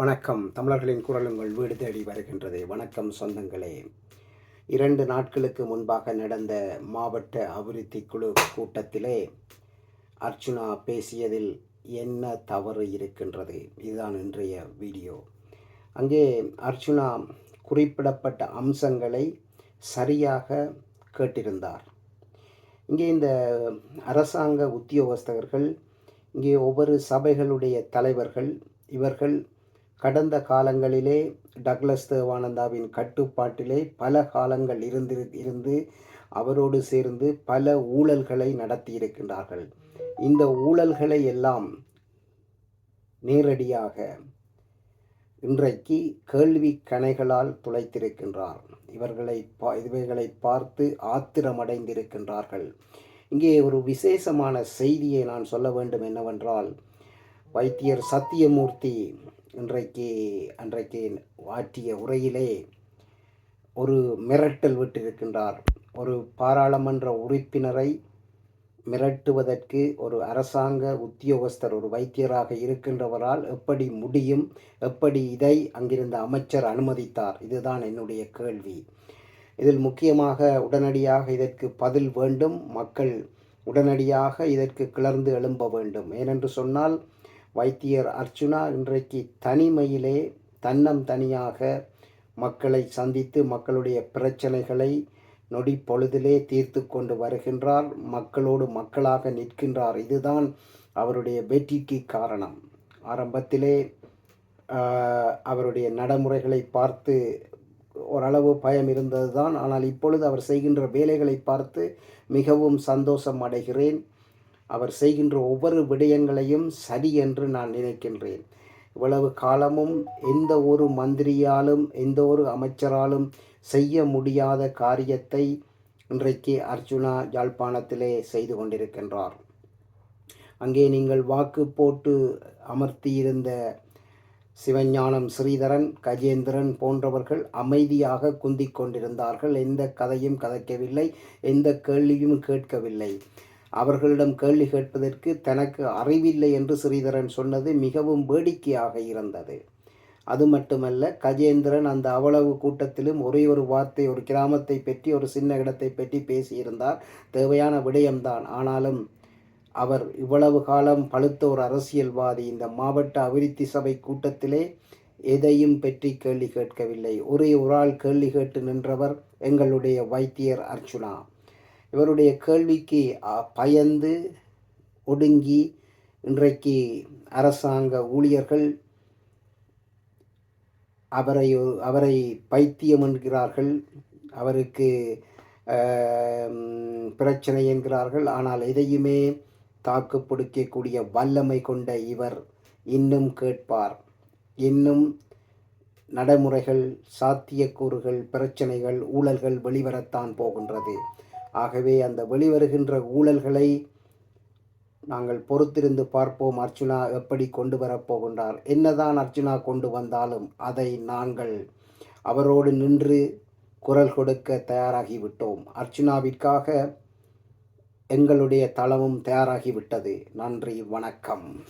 வணக்கம். தமிழர்களின் குரல் உங்கள் வீடு தேடி வருகின்றது. வணக்கம் சொந்தங்களே. இரண்டு நாட்களுக்கு முன்பாக நடந்த மாவட்ட அபிவிருத்தி குழு கூட்டத்திலே அர்ச்சுனா பேசியதில் என்ன தவறு இருக்கின்றது? இதுதான் இன்றைய வீடியோ. அங்கே அர்ச்சுனா குறிப்பிடப்பட்ட அம்சங்களை சரியாக கேட்டிருந்தார். இங்கே இந்த அரசாங்க உத்தியோகஸ்தர்கள் இங்கே ஒவ்வொரு சபைகளுடைய தலைவர்கள் இவர்கள் கடந்த காலங்களிலே டக்ளஸ் தேவானந்தாவின் கட்டுப்பாட்டிலே பல காலங்கள் இருந்து இருந்து அவரோடு சேர்ந்து பல ஊழல்களை நடத்தியிருக்கின்றார்கள். இந்த ஊழல்களை எல்லாம் நேரடியாக இன்றைக்கு கேள்வி கணைகளால் துளைத்திருக்கின்றார். இவர்களை பா இவைகளை பார்த்து ஆத்திரமடைந்திருக்கின்றார்கள். இங்கே ஒரு விசேஷமான செய்தியை நான் சொல்ல வேண்டும் என்னவென்றால் வைத்தியர் சத்தியமூர்த்தி இன்றைக்கு அன்றைக்கு ஆற்றிய உரையிலே ஒரு மிரட்டல் விட்டிருக்கின்றார். ஒரு பாராளுமன்ற உறுப்பினரை மிரட்டுவதற்கு ஒரு அரசாங்க உத்தியோகஸ்தர் ஒரு வைத்தியராக இருக்கின்றவரால் எப்படி முடியும்? எப்படி இதை அங்கிருந்த அமைச்சர் அனுமதித்தார்? இதுதான் என்னுடைய கேள்வி. இதில் முக்கியமாக உடனடியாக இதற்கு பதில் வேண்டும். மக்கள் உடனடியாக இதற்கு கிளர்ந்து எழும்ப வேண்டும். ஏனென்று சொன்னால் வைத்தியர் அர்ச்சுனா இன்றைக்கு தனிமையிலே தன்னம் தனியாக மக்களை சந்தித்து மக்களுடைய பிரச்சனைகளை நொடி பொழுதிலே தீர்த்து கொண்டு வருகின்றார். மக்களோடு மக்களாக நிற்கின்றார். இதுதான் அவருடைய வெற்றிக்கு காரணம். ஆரம்பத்திலே அவருடைய நடைமுறைகளை பார்த்து ஓரளவு பயம் இருந்தது தான் ஆனால் இப்பொழுது அவர் செய்கின்ற வேலைகளை பார்த்து மிகவும் சந்தோஷம் அடைகிறேன். அவர் செய்கின்ற ஒவ்வொரு விடயங்களையும் சரி என்று நான் நினைக்கின்றேன். இவ்வளவு காலமும் எந்த ஒரு மந்திரியாலும் எந்த ஒரு அமைச்சராலும் செய்ய முடியாத காரியத்தை இன்றைக்கு அர்ஜுனா யாழ்ப்பாணத்திலே செய்து கொண்டிருக்கின்றார். அங்கே நீங்கள் வாக்கு போட்டு அமர்த்தியிருந்த சிவஞானம் ஸ்ரீதரன் கஜேந்திரன் போன்றவர்கள் அமைதியாக குந்திக் கொண்டிருந்தார்கள். எந்த கதையும் கதைக்கவில்லை எந்த கேள்வியும் கேட்கவில்லை. அவர்களிடம் கேள்வி கேட்பதற்கு தனக்கு அறிவில்லை என்று ஸ்ரீதரன் சொன்னது மிகவும் வேடிக்கையாக இருந்தது. அது மட்டுமல்ல கஜேந்திரன் அந்த அவ்வளவு கூட்டத்திலும் ஒரே ஒரு வார்த்தை ஒரு கிராமத்தை பற்றி ஒரு சின்ன இடத்தை பற்றி பேசியிருந்தார். தேவையான விடயம்தான். ஆனாலும் அவர் இவ்வளவு காலம் பழுத்த ஒரு அரசியல்வாதி. இந்த மாவட்ட அபிவிருத்தி சபை கூட்டத்திலே எதையும் பற்றி கேள்வி கேட்கவில்லை. ஒரே ஒரு ஆள் கேள்வி கேட்டு நின்றவர் எங்களுடைய வைத்தியர் அர்ச்சுனா இவருடைய கேள்விக்கு பயந்து ஒடுங்கி இன்றைக்கு அரசாங்க ஊழியர்கள் அவரை அவரை பைத்தியம் என்கிறார்கள். அவருக்கு பிரச்சனை என்கிறார்கள். ஆனால் எதையுமே தாக்கு பிடிக்கக்கூடிய வல்லமை கொண்ட இவர் இன்னும் கேட்பார். இன்னும் நடைமுறைகள் சாத்தியக்கூறுகள் பிரச்சனைகள் ஊழல்கள் வெளிவரத்தான் போகின்றது. ஆகவே அந்த வெளிவருகின்ற ஊழல்களை நாங்கள் பொறுத்திருந்து பார்ப்போம். அர்ச்சுனா எப்படி கொண்டு வரப்போகின்றார் என்னதான் அர்ச்சுனா கொண்டு வந்தாலும் அதை நாங்கள் அவரோடு நின்று குரல் கொடுக்க தயாராகிவிட்டோம். அர்ச்சுனாவிற்காக எங்களுடைய தளமும் தயாராகிவிட்டது. நன்றி வணக்கம்.